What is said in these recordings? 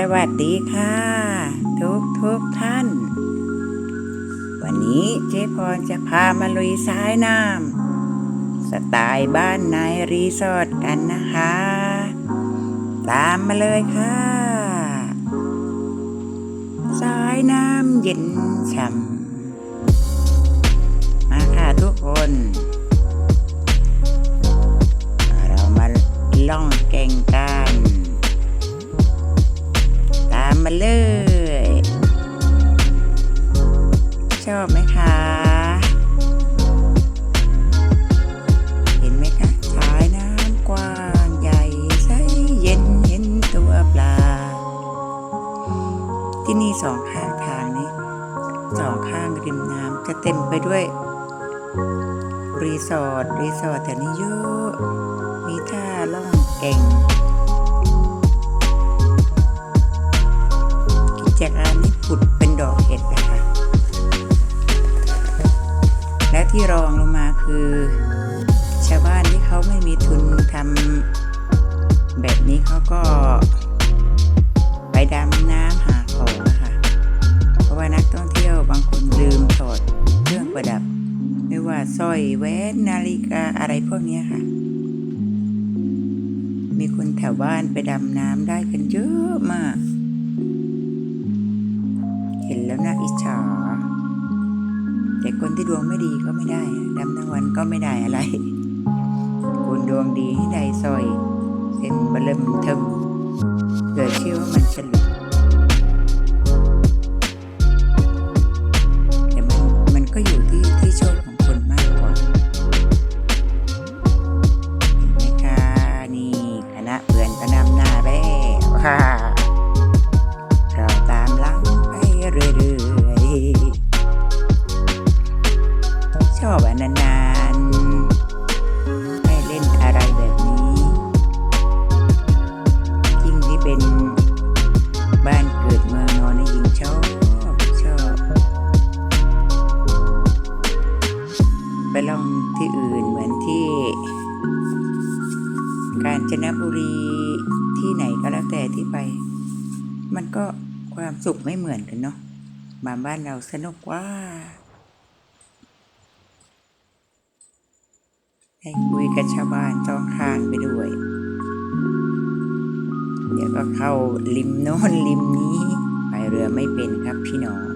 สวัสดีค่ะ ทุกทุกท่าน วันนี้เจ๊พรจะพามาลุยสายน้ำสไตล์บ้านในรีสอร์ทกันนะคะ ตามมาเลยค่ะสายน้ำเย็นฉ่ำมาค่ะทุกคน เรามาล่องแก่งกัน เลย ชอบไหมคะ เห็นไหมคะสายน้ำกว้างใหญ่ใสเย็นเห็นตัวปลา ที่นี่สองข้างทางนี้สองข้างริมน้ำจะเต็มไปด้วย รีสอร์ทรีสอร์ทแถวนี้เยอะมีท่าล่องแก่ง นี้เขาก็ไปดำน้ำหาของอะค่ะเพราะว่านักท่องเที่ยวบางคนลืมถอดเครื่องประดับ ไม่ว่าสร้อยแหวนนาฬิกาอะไรพวกนี้ค่ะ มีคนแถวบ้านไปดำน้ำได้กันเยอะมาก เห็นแล้วน่าอิจฉาแต่คนที่ดวงไม่ดีก็ไม่ได้ดำทั้งวันก็ไม่ได้อะไร คนดวงดีให้ได้สร้อย บเริ่มเทิมเกิดเชื่อว่ามันฉลุแต่มันมันก็อยู่ที่ที่โชคของคนมากกว่าเห็นไหมคะนี่คณะเพื่อนก็นำหน้าแล้วค่ะเราตามหลังไปเรื่อยๆชอบอันนานๆ เป็นบ้านเกิดเมืองนอนนี่ยิ่งชอบชอบ ไปลองที่อื่นเหมือนที่ กาญจนบุรีที่ไหนก็แล้วแต่ที่ไป มันก็ความสุขไม่เหมือนกันเนาะมาบ้านเราสนุกว่าได้คุยกับชาวบ้านจองข้างไปด้วย เดี๋ยวก็เข้าริมโน้นริมนี้ไปเรือไม่เป็นครับพี่น้อง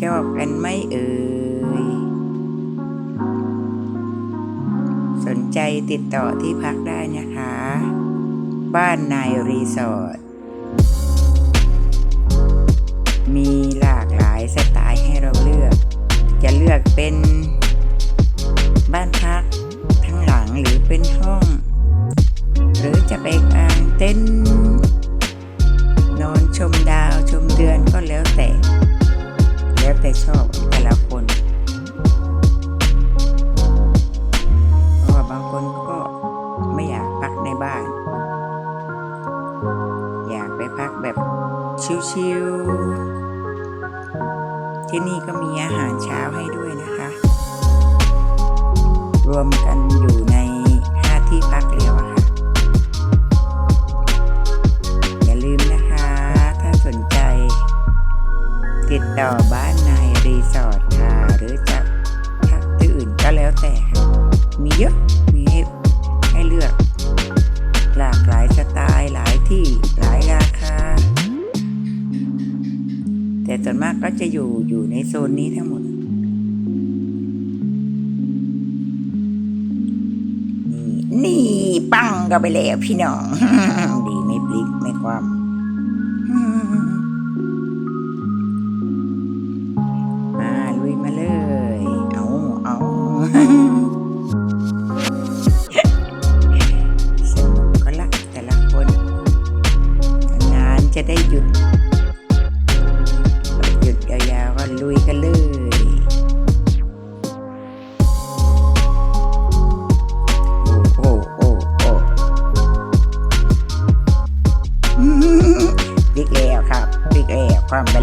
ชอบกันไหมเอ่ย สนใจติดต่อที่พักได้นะคะ บ้านนายรีสอร์ทมีหลากหลายสไตล์ให้เราเลือก จะเลือกเป็นบ้านพักทั้งหลังหรือเป็น ชิวๆ ที่นี่ก็มีอาหารเช้าให้ด้วยนะคะ รวมกันอยู่ ก็จะอยู่อยู่ในโซนนี้ทั้งหมดนี่นี่ปังก็ไปแล้วพี่น้อง ดีไม่พลิกไม่ความ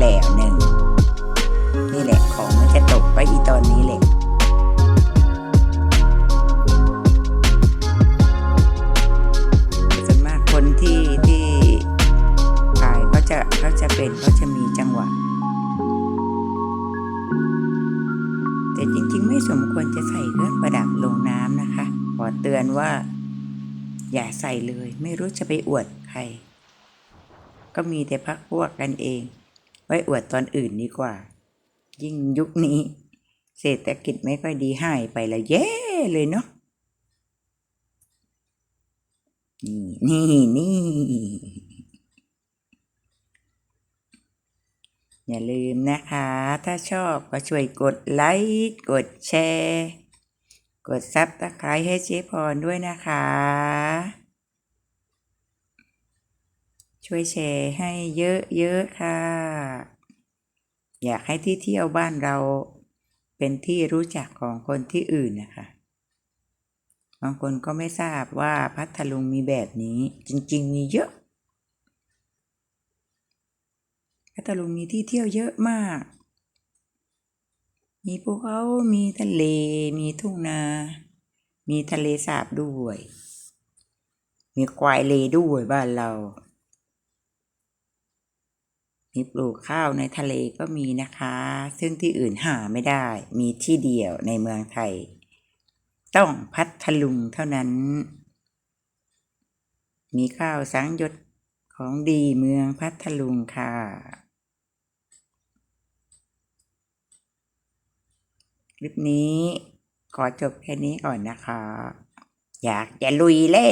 แล้วหนึ่งนี่แหละของมันจะตกไปอีตอนนี้แหละส่วนมากคนที่ที่ขายเขาจะเขาจะเป็นเขาจะมีจังหวะ แต่จริงๆ ไม่สมควรจะใส่เครื่องประดับลงน้ำนะคะ ขอเตือนว่า อย่าใส่เลย ไม่รู้จะไปอวดใคร ก็มีแต่พักพวกกันเอง ไว้อวดตอนอื่นดีกว่า ยิ่งยุคนี้ เศรษฐกิจไม่ค่อยดีหายไปแล้วแย่เลยเนาะนี่นี่ นี่ อย่าลืมนะคะ ถ้าชอบก็ช่วยกดไลค์กดแชร์ กดซับตะไคร้ให้เจ๊พรด้วยนะคะ ช่วยแชร์ให้เยอะๆค่ะ อยากให้ที่เที่ยวบ้านเราเป็นที่รู้จักของคนที่อื่นนะคะ บางคนก็ไม่ทราบว่าพัทลุงมีแบบนี้ จริงๆ มีเยอะ พัทลุงมีที่เที่ยวเยอะมาก มีภูเขา มีทะเล มีทุ่งนา มีทะเลสาบด้วย มีควายเลด้วยบ้านเราีปลูกข้าวในทะเลก็มีนะคะ ซึ่งที่อื่นหาไม่ได้ มีที่เดียวในเมืองไทย ต้องพัทลุงเท่านั้น มีข้าวสังยดของดีเมืองพัทลุงค่ะ คลิปนี้ขอจบแค่นี้ก่อนนะคะ อยากจะลุยเล่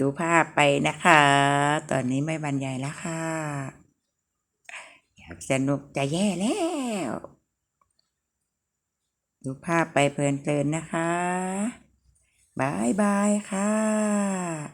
ดูภาพไปนะคะ ตอนนี้ไม่บรรยายแล้วค่ะ อยากสนุกจะแย่แล้ว ดูภาพไปเพลินๆนะคะบายบายค่ะ